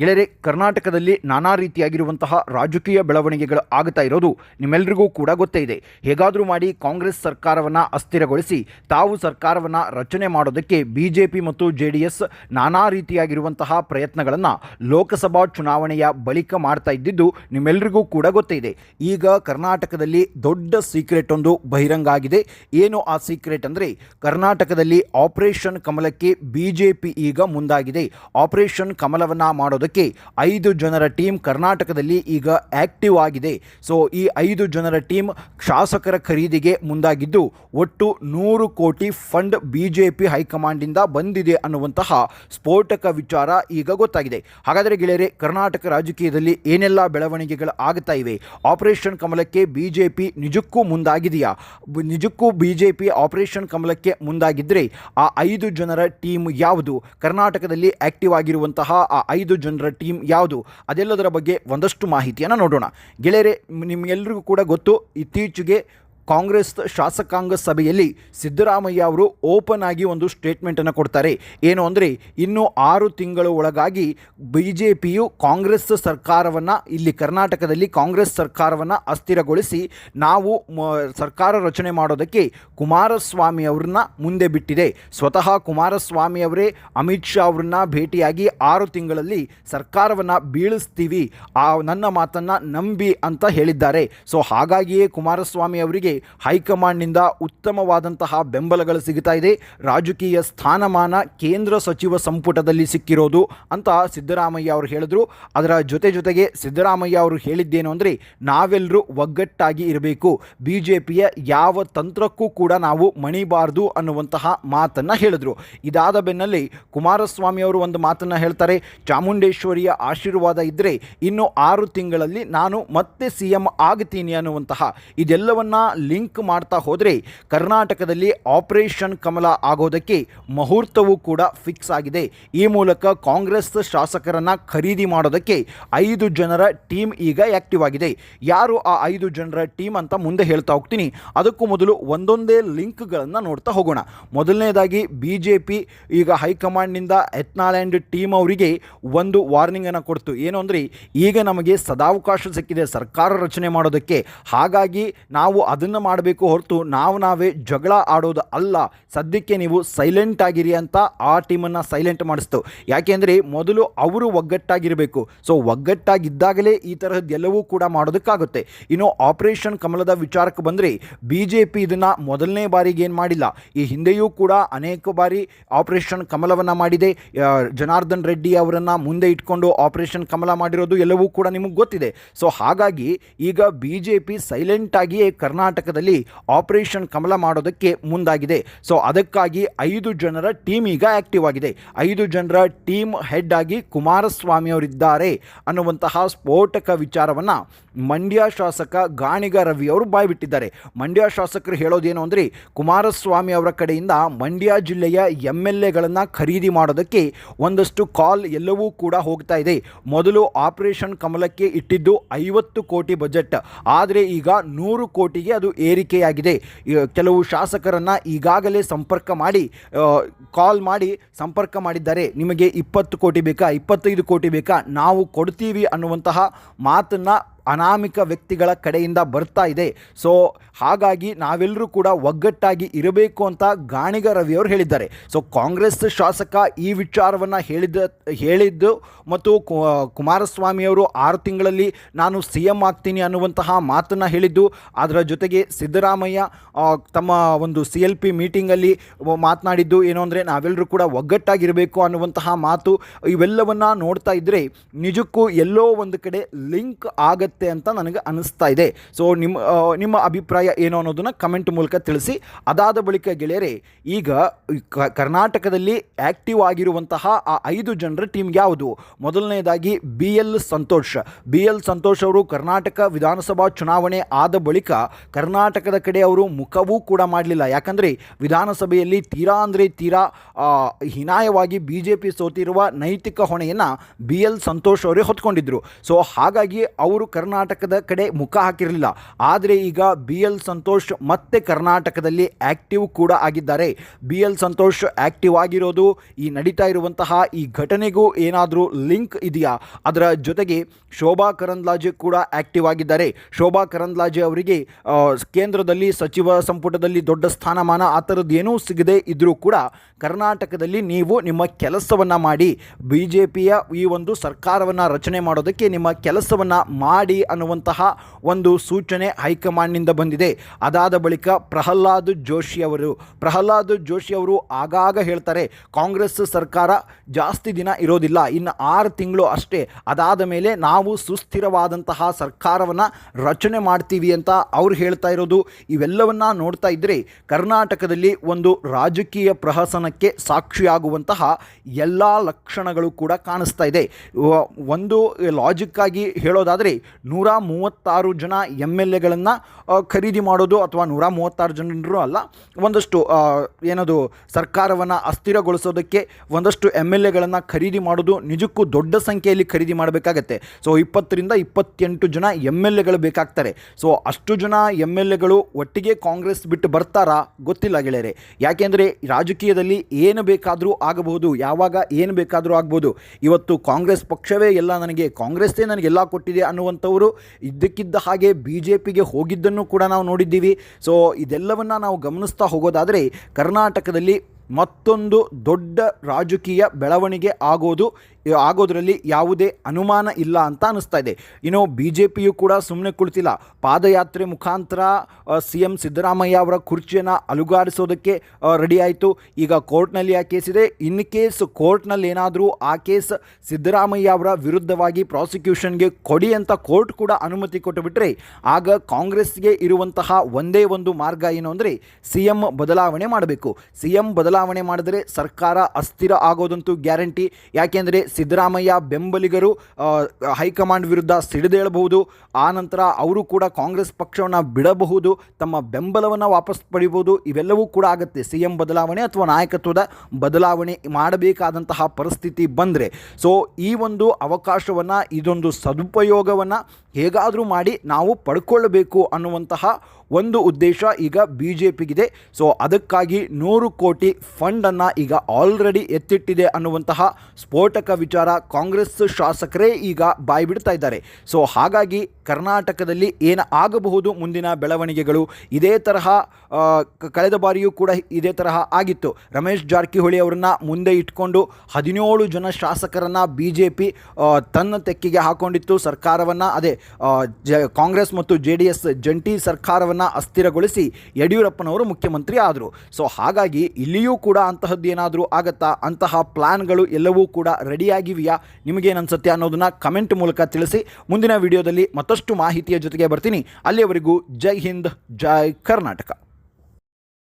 ಗೆಳೆಯರೆ, ಕರ್ನಾಟಕದಲ್ಲಿ ನಾನಾ ರೀತಿಯಾಗಿರುವಂತಹ ರಾಜಕೀಯ ಬೆಳವಣಿಗೆಗಳು ಆಗುತ್ತಾ ಇರೋದು ನಿಮ್ಮೆಲ್ಲರಿಗೂ ಕೂಡ ಗೊತ್ತೇ ಇದೆ. ಹೇಗಾದರೂ ಮಾಡಿ ಕಾಂಗ್ರೆಸ್ ಸರ್ಕಾರವನ್ನು ಅಸ್ಥಿರಗೊಳಿಸಿ, ತಾವು ಸರ್ಕಾರವನ್ನು ರಚನೆ ಮಾಡೋದಕ್ಕೆ ಬಿ ಮತ್ತು ಜೆ ಡಿ ಎಸ್ ನಾನಾ ರೀತಿಯಾಗಿರುವಂತಹ ಪ್ರಯತ್ನಗಳನ್ನು ಲೋಕಸಭಾ ಚುನಾವಣೆಯ ಬಳಿಕ ಮಾಡ್ತಾ ಇದ್ದಿದ್ದು ನಿಮ್ಮೆಲ್ಲರಿಗೂ ಕೂಡ ಗೊತ್ತೇ ಇದೆ. ಈಗ ಕರ್ನಾಟಕದಲ್ಲಿ ದೊಡ್ಡ ಸೀಕ್ರೆಟ್ ಒಂದು ಬಹಿರಂಗ ಆಗಿದೆ. ಏನು ಆ ಸೀಕ್ರೆಟ್ ಅಂದರೆ, ಕರ್ನಾಟಕದಲ್ಲಿ ಆಪರೇಷನ್ ಕಮಲಕ್ಕೆ ಬಿ ಈಗ ಮುಂದಾಗಿದೆ. ಆಪರೇಷನ್ ಕಮಲವನ್ನು ಮಾಡೋದಕ್ಕೆ ಐದು ಜನರ ಟೀಮ್ ಕರ್ನಾಟಕದಲ್ಲಿ ಈಗ ಆ್ಯಕ್ಟಿವ್ ಆಗಿದೆ. ಸೊ, ಈ ಐದು ಜನರ ಟೀಮ್ ಶಾಸಕರ ಖರೀದಿಗೆ ಮುಂದಾಗಿದ್ದು ಒಟ್ಟು ನೂರು ಕೋಟಿ ಫಂಡ್ ಬಿ ಜೆ ಪಿ ಹೈಕಮಾಂಡಿಂದ ಬಂದಿದೆ ಅನ್ನುವಂತಹ ಸ್ಫೋಟಕ ವಿಚಾರ ಈಗ ಗೊತ್ತಾಗಿದೆ. ಹಾಗಾದರೆ ಗೆಳೆಯರೆ, ಕರ್ನಾಟಕ ರಾಜಕೀಯದಲ್ಲಿ ಏನೆಲ್ಲ ಬೆಳವಣಿಗೆಗಳು ಆಗ್ತಾ ಇವೆ? ಆಪರೇಷನ್ ಕಮಲಕ್ಕೆ ಬಿ ಜೆ ಪಿ ನಿಜಕ್ಕೂ ಮುಂದಾಗಿದೆಯಾ? ನಿಜಕ್ಕೂ ಬಿ ಜೆ ಪಿ ಆಪರೇಷನ್ ಕಮಲಕ್ಕೆ ಮುಂದಾಗಿದ್ದರೆ ಆ ಐದು ಜನರ ಟೀಮ್ ಯಾವುದು? ಕರ್ನಾಟಕದಲ್ಲಿ ಆಕ್ಟಿವ್ ಆಗಿರುವಂತಹ ಆ ಐದು ಜನರ ಟೀಮ್ ಯಾವುದು? ಅದೆಲ್ಲದರ ಬಗ್ಗೆ ಒಂದಷ್ಟು ಮಾಹಿತಿಯನ್ನು ನೋಡೋಣ. ಗೆಳೆಯರೆ ನಿಮಗೆಲ್ಲರಿಗೂ ಕೂಡ ಗೊತ್ತು ಇತ್ತೀಚೆಗೆ ಕಾಂಗ್ರೆಸ್ ಶಾಸಕಾಂಗ ಸಭೆಯಲ್ಲಿ ಸಿದ್ದರಾಮಯ್ಯ ಅವರು ಓಪನ್ ಆಗಿ ಒಂದು ಸ್ಟೇಟ್ಮೆಂಟನ್ನು ಕೊಡ್ತಾರೆ. ಏನು ಅಂದರೆ, ಇನ್ನು ಆರು ತಿಂಗಳ ಒಳಗಾಗಿ ಬಿ ಜೆ ಪಿಯು ಕಾಂಗ್ರೆಸ್ ಸರ್ಕಾರವನ್ನು, ಇಲ್ಲಿ ಕರ್ನಾಟಕದಲ್ಲಿ ಕಾಂಗ್ರೆಸ್ ಸರ್ಕಾರವನ್ನು ಅಸ್ಥಿರಗೊಳಿಸಿ, ನಾವು ಸರ್ಕಾರ ರಚನೆ ಮಾಡೋದಕ್ಕೆ ಕುಮಾರಸ್ವಾಮಿ ಅವ್ರನ್ನ ಮುಂದೆ ಬಿಟ್ಟಿದೆ. ಸ್ವತಃ ಕುಮಾರಸ್ವಾಮಿ ಅವರೇ ಅಮಿತ್ ಶಾ ಅವ್ರನ್ನ ಭೇಟಿಯಾಗಿ ಆರು ತಿಂಗಳಲ್ಲಿ ಸರ್ಕಾರವನ್ನು ಬೀಳಿಸ್ತೀವಿ. ಆ, ನನ್ನ ಮಾತನ್ನು ನಂಬಿ ಅಂತ ಹೇಳಿದ್ದಾರೆ. ಸೊ, ಹಾಗಾಗಿಯೇ ಕುಮಾರಸ್ವಾಮಿ ಅವರಿಗೆ ಹೈಕಮಾಂಡ್ನಿಂದ ಉತ್ತಮವಾದಂತಹ ಬೆಂಬಲಗಳು ಸಿಗುತ್ತಾ ಇದೆ. ರಾಜಕೀಯ ಸ್ಥಾನಮಾನ ಕೇಂದ್ರ ಸಚಿವ ಸಂಪುಟದಲ್ಲಿ ಸಿಕ್ಕಿರೋದು ಅಂತ ಸಿದ್ದರಾಮಯ್ಯ ಅವರು ಹೇಳಿದ್ರು. ಅದರ ಜೊತೆ ಜೊತೆಗೆ ಸಿದ್ದರಾಮಯ್ಯ ಅವರು ಹೇಳಿದ್ದೇನು ಅಂದರೆ ನಾವೆಲ್ಲರೂ ಒಗ್ಗಟ್ಟಾಗಿ ಇರಬೇಕು. ಬಿ ಯಾವ ತಂತ್ರಕ್ಕೂ ಕೂಡ ನಾವು ಮಣಿಬಾರ್ದು ಅನ್ನುವಂತಹ ಮಾತನ್ನು ಹೇಳಿದ್ರು. ಇದಾದ ಬೆನ್ನಲ್ಲಿ ಕುಮಾರಸ್ವಾಮಿ ಅವರು ಒಂದು ಮಾತನ್ನು ಹೇಳ್ತಾರೆ, ಚಾಮುಂಡೇಶ್ವರಿಯ ಆಶೀರ್ವಾದ ಇದ್ದರೆ ಇನ್ನು ಆರು ತಿಂಗಳಲ್ಲಿ ನಾನು ಮತ್ತೆ ಸಿ ಎಂ ಆಗ್ತೀನಿ ಅನ್ನುವಂತಹ. ಇದೆಲ್ಲವನ್ನ ಲಿಂಕ್ ಮಾಡ್ತಾ ಹೋದರೆ ಕರ್ನಾಟಕದಲ್ಲಿ ಆಪರೇಷನ್ ಕಮಲ ಆಗೋದಕ್ಕೆ ಮುಹೂರ್ತವೂ ಕೂಡ ಫಿಕ್ಸ್ ಆಗಿದೆ. ಈ ಮೂಲಕ ಕಾಂಗ್ರೆಸ್ ಶಾಸಕರನ್ನು ಖರೀದಿ ಮಾಡೋದಕ್ಕೆ ಐದು ಜನರ ಟೀಮ್ ಈಗ ಆ್ಯಕ್ಟಿವ್ ಆಗಿದೆ. ಯಾರು ಆ ಐದು ಜನರ ಟೀಮ್ ಅಂತ ಮುಂದೆ ಹೇಳ್ತಾ ಹೋಗ್ತೀನಿ. ಅದಕ್ಕೂ ಮೊದಲು ಒಂದೊಂದೇ ಲಿಂಕ್ಗಳನ್ನು ನೋಡ್ತಾ ಹೋಗೋಣ. ಮೊದಲನೇದಾಗಿ ಬಿ ಜೆ ಪಿ ಈಗ ಹೈಕಮಾಂಡ್ನಿಂದ ಎತ್ನಾಲ್ಯಾಂಡ್ ಟೀಮ್ ಅವರಿಗೆ ಒಂದು ವಾರ್ನಿಂಗನ್ನು ಕೊಡ್ತು. ಏನು ಅಂದರೆ, ಈಗ ನಮಗೆ ಸದಾವಕಾಶ ಸಿಕ್ಕಿದೆ. ಸರ್ಕಾರ ರಚನೆ ಮಾಡೋದಕ್ಕೆ. ಹಾಗಾಗಿ ನಾವು ಅದನ್ನು ಮಾಡಬೇಕು ಹೊರತು ನಾವು ನಾವೇ ಜಗಳ ಆಡೋದು ಅಲ್ಲ. ಸದ್ಯಕ್ಕೆ ನೀವು ಸೈಲೆಂಟ್ ಆಗಿರಿ ಅಂತ ಆ ಟೀಮನ್ನು ಸೈಲೆಂಟ್ ಮಾಡಿಸ್ತು. ಯಾಕೆಂದರೆ ಮೊದಲು ಅವರು ಒಗ್ಗಟ್ಟಾಗಿರಬೇಕು. ಸೊ ಒಗ್ಗಟ್ಟಾಗಿದ್ದಾಗಲೇ ಈ ತರಹದ್ದೆಲ್ಲವೂ ಕೂಡ ಮಾಡೋದಕ್ಕಾಗುತ್ತೆ. ಇನ್ನು ಆಪರೇಷನ್ ಕಮಲದ ವಿಚಾರಕ್ಕೆ ಬಂದರೆ ಬಿ ಜೆ ಪಿ ಇದನ್ನು ಮೊದಲನೇ ಬಾರಿಗೆ ಏನು ಮಾಡಿಲ್ಲ. ಈ ಹಿಂದೆಯೂ ಕೂಡ ಅನೇಕ ಬಾರಿ ಆಪರೇಷನ್ ಕಮಲವನ್ನು ಮಾಡಿದೆ. ಜನಾರ್ದನ್ ರೆಡ್ಡಿ ಅವರನ್ನು ಮುಂದೆ ಇಟ್ಕೊಂಡು ಆಪರೇಷನ್ ಕಮಲ ಮಾಡಿರೋದು ಎಲ್ಲವೂ ಕೂಡ ನಿಮಗೆ ಗೊತ್ತಿದೆ. ಸೊ ಹಾಗಾಗಿ ಈಗ ಬಿ ಜೆ ಪಿ ಸೈಲೆಂಟಾಗಿಯೇ ಕರ್ನಾಟಕದಲ್ಲಿ ಆಪರೇಷನ್ ಕಮಲ ಮಾಡೋದಕ್ಕೆ ಮುಂದಾಗಿದೆ. ಸೊ ಅದಕ್ಕಾಗಿ ಐದು ಜನರ ಟೀಮ್ ಈಗ ಆಕ್ಟಿವ್ ಆಗಿದೆ. ಐದು ಜನರ ಟೀಮ್ ಹೆಡ್ ಆಗಿ ಕುಮಾರಸ್ವಾಮಿ ಅವರಿದ್ದಾರೆ ಅನ್ನುವಂತಹ ಸ್ಫೋಟಕ ವಿಚಾರವನ್ನು ಮಂಡ್ಯ ಶಾಸಕ ಗಾಣಿಗ ರವಿ ಅವರು ಬಾಯ್ಬಿಟ್ಟಿದ್ದಾರೆ. ಮಂಡ್ಯ ಶಾಸಕರು ಹೇಳೋದೇನು ಅಂದರೆ, ಕುಮಾರಸ್ವಾಮಿ ಅವರ ಕಡೆಯಿಂದ ಮಂಡ್ಯ ಜಿಲ್ಲೆಯ ಎಂ ಎಲ್ ಎಗಳನ್ನು ಖರೀದಿ ಮಾಡೋದಕ್ಕೆ ಒಂದಷ್ಟು ಕಾಲ್ ಎಲ್ಲವೂ ಕೂಡ ಹೋಗ್ತಾ ಇದೆ. ಮೊದಲು ಆಪರೇಷನ್ ಕಮಲಕ್ಕೆ ಇಟ್ಟಿದ್ದು ಐವತ್ತು ಕೋಟಿ ಬಜೆಟ್. ಆದರೆ ಈಗ ನೂರು ಕೋಟಿಗೆ ಅದು ಏರಿಕೆಯಾಗಿದೆ. ಕೆಲವು ಶಾಸಕರನ್ನು ಈಗಾಗಲೇ ಸಂಪರ್ಕ ಮಾಡಿ ಕಾಲ್ ಮಾಡಿ ಸಂಪರ್ಕ ಮಾಡಿದ್ದಾರೆ. ನಿಮಗೆ ಇಪ್ಪತ್ತು ಕೋಟಿ ಬೇಕಾ? ಇಪ್ಪತ್ತೈದು ಕೋಟಿ ಬೇಕಾ? ನಾವು ಕೊಡ್ತೀವಿ ಅನ್ನುವಂತಹ ಮಾತನ್ನು ಅನಾಮಿಕ ವ್ಯಕ್ತಿಗಳ ಕಡೆಯಿಂದ ಬರ್ತಾ ಇದೆ. ಸೊ ಹಾಗಾಗಿ ನಾವೆಲ್ಲರೂ ಕೂಡ ಒಗ್ಗಟ್ಟಾಗಿ ಇರಬೇಕು ಅಂತ ಗಾಣಿಗ ರವಿಯವರು ಹೇಳಿದ್ದಾರೆ. ಸೊ ಕಾಂಗ್ರೆಸ್ ಶಾಸಕ ಈ ವಿಚಾರವನ್ನು ಹೇಳಿದ, ಹೇಳಿದ್ದು ಮತ್ತು ಕುಮಾರಸ್ವಾಮಿಯವರು ಆರು ತಿಂಗಳಲ್ಲಿ ನಾನು ಸಿ ಎಂ ಆಗ್ತೀನಿ ಅನ್ನುವಂತಹ ಮಾತನ್ನು ಹೇಳಿದ್ದು. ಅದರ ಜೊತೆಗೆ ಸಿದ್ದರಾಮಯ್ಯ ತಮ್ಮ ಒಂದು ಸಿ ಎಲ್ ಪಿ ಮೀಟಿಂಗಲ್ಲಿ ಮಾತನಾಡಿದ್ದು ಏನು ಅಂದರೆ ನಾವೆಲ್ಲರೂ ಕೂಡ ಒಗ್ಗಟ್ಟಾಗಿರಬೇಕು ಅನ್ನುವಂತಹ ಮಾತು ಇವೆಲ್ಲವನ್ನು ನೋಡ್ತಾ ಇದ್ದರೆ ನಿಜಕ್ಕೂ ಎಲ್ಲೋ ಒಂದು ಕಡೆ ಲಿಂಕ್ ಆಗತ್ತೆ ಅಂತ ನನಗೆ ಅನಿಸ್ತಾ ಇದೆ. ಸೊ ನಿಮ್ಮ ನಿಮ್ಮ ಅಭಿಪ್ರಾಯ ಏನು ಅನ್ನೋದನ್ನು ಕಮೆಂಟ್ ಮೂಲಕ ತಿಳಿಸಿ. ಅದಾದ ಬಳಿಕ ಗೆಳೆಯರೆ, ಈಗ ಕರ್ನಾಟಕದಲ್ಲಿ ಆ್ಯಕ್ಟಿವ್ ಆಗಿರುವಂತಹ ಆ ಐದು ಜನರ ಟೀಮ್ ಯಾವುದು? ಮೊದಲನೇದಾಗಿ B L Santosh. B L Santosh ಅವರು ಕರ್ನಾಟಕ ವಿಧಾನಸಭಾ ಚುನಾವಣೆ ಆದ ಬಳಿಕ ಕರ್ನಾಟಕದ ಕಡೆ ಅವರು ಮುಖವೂ ಕೂಡ ಮಾಡಲಿಲ್ಲ. ಯಾಕಂದರೆ ವಿಧಾನಸಭೆಯಲ್ಲಿ ತೀರಾ ಅಂದರೆ ತೀರಾ ಹೀನಾಯವಾಗಿ ಬಿ ಜೆ ಪಿ ಸೋತಿರುವ ನೈತಿಕ ಹೊಣೆಯನ್ನು ಬಿ ಎಲ್ ಸಂತೋಷ್ ಅವರೇ ಹೊತ್ಕೊಂಡಿದ್ದರು ಸೊ ಹಾಗಾಗಿ ಅವರು ಕರ್ನಾಟಕ ಕರ್ನಾಟಕದ ಕಡೆ ಮುಖ ಹಾಕಿರಲಿಲ್ಲ. ಆದರೆ ಈಗ ಬಿ ಎಲ್ ಸಂತೋಷ್ ಮತ್ತೆ ಕರ್ನಾಟಕದಲ್ಲಿ ಆ್ಯಕ್ಟಿವ್ ಕೂಡ ಆಗಿದ್ದಾರೆ. ಬಿ ಎಲ್ ಸಂತೋಷ್ ಆ್ಯಕ್ಟಿವ್ ಆಗಿರೋದು ಈ ನಡೀತಾ ಇರುವಂತಹ ಈ ಘಟನೆಗೂ ಏನಾದರೂ ಲಿಂಕ್ ಇದೆಯಾ? ಅದರ ಜೊತೆಗೆ ಶೋಭಾ ಕರಂದ್ಲಾಜೆ ಕೂಡ ಆ್ಯಕ್ಟಿವ್ ಆಗಿದ್ದಾರೆ. ಶೋಭಾ ಕರಂದ್ಲಾಜೆ ಅವರಿಗೆ ಕೇಂದ್ರದಲ್ಲಿ ಸಚಿವ ಸಂಪುಟದಲ್ಲಿ ದೊಡ್ಡ ಸ್ಥಾನಮಾನ, ಆ ಥರದ್ದು ಏನೂ ಸಿಗದೆ ಇದ್ದರೂ ಕೂಡ ಕರ್ನಾಟಕದಲ್ಲಿ ನೀವು ನಿಮ್ಮ ಕೆಲಸವನ್ನು ಮಾಡಿ ಬಿ ಜೆ ಪಿಯ ಈ ಒಂದು ಸರ್ಕಾರವನ್ನು ರಚನೆ ಮಾಡೋದಕ್ಕೆ ನಿಮ್ಮ ಕೆಲಸವನ್ನು ಮಾಡಿ ಅನ್ನುವಂತಹ ಒಂದು ಸೂಚನೆ ಹೈಕಮಾಂಡ್ನಿಂದ ಬಂದಿದೆ. ಅದಾದ ಬಳಿಕ ಪ್ರಹ್ಲಾದ್ ಜೋಶಿ ಅವರು, ಪ್ರಹ್ಲಾದ್ ಜೋಶಿ ಅವರು ಆಗಾಗ ಹೇಳ್ತಾರೆ, ಕಾಂಗ್ರೆಸ್ ಸರ್ಕಾರ ಜಾಸ್ತಿ ದಿನ ಇರೋದಿಲ್ಲ, ಇನ್ನು ಆರು ತಿಂಗಳು ಅಷ್ಟೇ, ಅದಾದ ಮೇಲೆ ನಾವು ಸುಸ್ಥಿರವಾದಂತಹ ಸರ್ಕಾರವನ್ನು ರಚನೆ ಮಾಡ್ತೀವಿ ಅಂತ ಅವ್ರು ಹೇಳ್ತಾ ಇರೋದು. ಇವೆಲ್ಲವನ್ನ ನೋಡ್ತಾ ಇದ್ದರೆ ಕರ್ನಾಟಕದಲ್ಲಿ ಒಂದು ರಾಜಕೀಯ ಪ್ರಹಸನಕ್ಕೆ ಸಾಕ್ಷಿಯಾಗುವಂತಹ ಎಲ್ಲ ಲಕ್ಷಣಗಳು ಕೂಡ ಕಾಣಿಸ್ತಾ ಇದೆ. ಒಂದು ಲಾಜಿಕ್ಕಾಗಿ ಹೇಳೋದಾದರೆ ನೂರ ಮೂವತ್ತಾರು ಜನ ಎಂ ಎಲ್ ಎಗಳನ್ನು ಖರೀದಿ ಮಾಡೋದು ಅಥವಾ ನೂರ ಮೂವತ್ತಾರು ಜನರು ಅಲ್ಲ, ಒಂದಷ್ಟು ಏನದು ಸರ್ಕಾರವನ್ನು ಅಸ್ಥಿರಗೊಳಿಸೋದಕ್ಕೆ ಒಂದಷ್ಟು ಎಂ ಎಲ್ ಎಗಳನ್ನು ಖರೀದಿ ಮಾಡೋದು ನಿಜಕ್ಕೂ ದೊಡ್ಡ ಸಂಖ್ಯೆಯಲ್ಲಿ ಖರೀದಿ ಮಾಡಬೇಕಾಗತ್ತೆ. ಸೊ, ಇಪ್ಪತ್ತರಿಂದ ಇಪ್ಪತ್ತೆಂಟು ಜನ ಎಂ ಎಲ್ ಎಗಳು ಬೇಕಾಗ್ತಾರೆ. ಸೊ, ಅಷ್ಟು ಜನ ಎಂ ಎಲ್ ಎಗಳು ಒಟ್ಟಿಗೆ ಕಾಂಗ್ರೆಸ್ ಬಿಟ್ಟು ಬರ್ತಾರಾ? ಗೊತ್ತಿಲ್ಲ ಗೆಳೆಯರೆ. ಯಾಕೆಂದರೆ ರಾಜಕೀಯದಲ್ಲಿ ಏನು ಬೇಕಾದರೂ ಆಗಬಹುದು, ಯಾವಾಗ ಏನು ಬೇಕಾದರೂ ಆಗ್ಬೋದು. ಇವತ್ತು ಕಾಂಗ್ರೆಸ್ ಪಕ್ಷವೇ ಎಲ್ಲ ನನಗೆ, ಕಾಂಗ್ರೆಸ್ಸೇ ನನಗೆಲ್ಲ ಕೊಟ್ಟಿದೆ ಅನ್ನುವಂಥವರು ಇದ್ದಕ್ಕಿದ್ದ ಹಾಗೆ ಬಿ ಜೆ ಪಿಗೆ ಹೋಗಿದ್ದನ್ನು ಕೂಡ ನಾವು ನೋಡಿದ್ದೀವಿ. ಸೊ ಇದೆಲ್ಲವನ್ನು ನಾವು ಗಮನಿಸ್ತಾ ಹೋಗೋದಾದರೆ, ಕರ್ನಾಟಕದಲ್ಲಿ ಮತ್ತೊಂದು ದೊಡ್ಡ ರಾಜಕೀಯ ಬೆಳವಣಿಗೆ ಆಗೋದು, ಆಗೋದರಲ್ಲಿ ಯಾವುದೇ ಅನುಮಾನ ಇಲ್ಲ ಅಂತ ಅನಿಸ್ತಾ ಇದೆ. ಇನ್ನು ಬಿ ಜೆ ಪಿಯು ಕೂಡ ಸುಮ್ಮನೆ ಕುಳಿತಿಲ್ಲ. ಪಾದಯಾತ್ರೆ ಮುಖಾಂತರ ಸಿ ಎಂ ಸಿದ್ದರಾಮಯ್ಯ ಅವರ ಕುರ್ಚಿಯನ್ನು ಅಲುಗಾಡಿಸೋದಕ್ಕೆ ರೆಡಿ ಆಯಿತು. ಈಗ ಕೋರ್ಟ್ನಲ್ಲಿ ಆ ಕೇಸ್ ಇದೆ. ಇನ್ ಕೇಸ್ ಕೋರ್ಟ್ನಲ್ಲಿ ಏನಾದರೂ ಆ ಕೇಸ್ ಸಿದ್ದರಾಮಯ್ಯ ಅವರ ವಿರುದ್ಧವಾಗಿ ಪ್ರಾಸಿಕ್ಯೂಷನ್ಗೆ ಕೊಡಿ ಅಂತ ಕೋರ್ಟ್ ಕೂಡ ಅನುಮತಿ ಕೊಟ್ಟು ಬಿಟ್ಟರೆ ಆಗ ಕಾಂಗ್ರೆಸ್ಗೆ ಇರುವಂತಹ ಒಂದೇ ಒಂದು ಮಾರ್ಗ ಏನು ಅಂದರೆ ಸಿ ಎಂ ಬದಲಾವಣೆ ಮಾಡಬೇಕು. ಸಿ ಎಂ ಬದಲಾವಣೆ ಮಾಡಿದರೆ ಸರ್ಕಾರ ಅಸ್ಥಿರ ಆಗೋದಂತೂ ಗ್ಯಾರಂಟಿ. ಯಾಕೆಂದರೆ ಸಿದ್ದರಾಮಯ್ಯ ಬೆಂಬಲಿಗರು ಹೈಕಮಾಂಡ್ ವಿರುದ್ಧ ಸಿಡಿದೇಳಬಹುದು. ಆ ನಂತರ ಅವರು ಕೂಡ ಕಾಂಗ್ರೆಸ್ ಪಕ್ಷವನ್ನು ಬಿಡಬಹುದು. ತಮ್ಮ ಬೆಂಬಲವನ್ನು ವಾಪಸ್ ಪಡಿಬೋದು ಇವೆಲ್ಲವೂ ಕೂಡ ಆಗುತ್ತೆ. ಸಿ ಎಂ ಬದಲಾವಣೆ ಅಥವಾ ನಾಯಕತ್ವದ ಬದಲಾವಣೆ ಮಾಡಬೇಕಾದಂತಹ ಪರಿಸ್ಥಿತಿ ಬಂದರೆ. ಸೊ ಈ ಒಂದು ಅವಕಾಶವನ್ನು, ಇದೊಂದು ಸದುಪಯೋಗವನ್ನು ಹೇಗಾದರೂ ಮಾಡಿ ನಾವು ಪಡ್ಕೊಳ್ಳಬೇಕು ಅನ್ನುವಂತಹ ಒಂದು ಉದ್ದೇಶ ಈಗ ಬಿ ಜೆ ಪಿಗಿದೆ ಸೊ ಅದಕ್ಕಾಗಿ ನೂರು ಕೋಟಿ ಫಂಡನ್ನು ಈಗ ಆಲ್ರೆಡಿ ಎತ್ತಿಟ್ಟಿದೆ ಅನ್ನುವಂತಹ ಸ್ಫೋಟಕ ವಿಚಾರ ಕಾಂಗ್ರೆಸ್ ಶಾಸಕರೇ ಈಗ ಬಾಯಿ ಬಿಡ್ತಾ ಇದ್ದಾರೆ. ಸೊ ಹಾಗಾಗಿ ಕರ್ನಾಟಕದಲ್ಲಿ ಏನು ಆಗಬಹುದು ಮುಂದಿನ ಬೆಳವಣಿಗೆಗಳು ಇದೇ ತರಹ ಕಳೆದ ಬಾರಿಯೂ ಕೂಡ ಇದೇ ತರಹ ಆಗಿತ್ತು. ರಮೇಶ್ ಜಾರಕಿಹೊಳಿ ಅವರನ್ನ ಮುಂದೆ ಇಟ್ಕೊಂಡು ಹದಿನೇಳು ಜನ ಶಾಸಕರನ್ನು ಬಿ ಜೆ ಪಿ ತನ್ನ ತೆಕ್ಕಿಗೆ ಹಾಕೊಂಡಿತ್ತು ಸರ್ಕಾರವನ್ನು. ಅದೇ ಜ, ಕಾಂಗ್ರೆಸ್ ಮತ್ತು ಜೆ ಡಿ ಎಸ್ ಜಂಟಿ ಸರ್ಕಾರವನ್ನು ಅಸ್ಥಿರಗೊಳಿಸಿ ಯಡಿಯೂರಪ್ಪನವರು ಮುಖ್ಯಮಂತ್ರಿ ಆದರು. ಸೊ ಹಾಗಾಗಿ ಇಲ್ಲಿಯೂ ಕೂಡ ಅಂತಹದ್ದು ಏನಾದರೂ ಆಗತ್ತಾ? ಅಂತಹ ಪ್ಲಾನ್ಗಳು ಎಲ್ಲವೂ ಕೂಡ ರೆಡಿಯಾಗಿವೆಯಾ? ನಿಮಗೇನು ಅನ್ಸುತ್ತೆ ಅನ್ನೋದನ್ನು ಕಮೆಂಟ್ ಮೂಲಕ ತಿಳಿಸಿ. ಮುಂದಿನ ವಿಡಿಯೋದಲ್ಲಿ ಮತ್ತಷ್ಟು ಮಾಹಿತಿಯ ಜೊತೆಗೆ ಬರ್ತೀನಿ. ಅಲ್ಲಿಯವರೆಗೂ ಜೈ ಹಿಂದ್, ಜೈ ಕರ್ನಾಟಕ.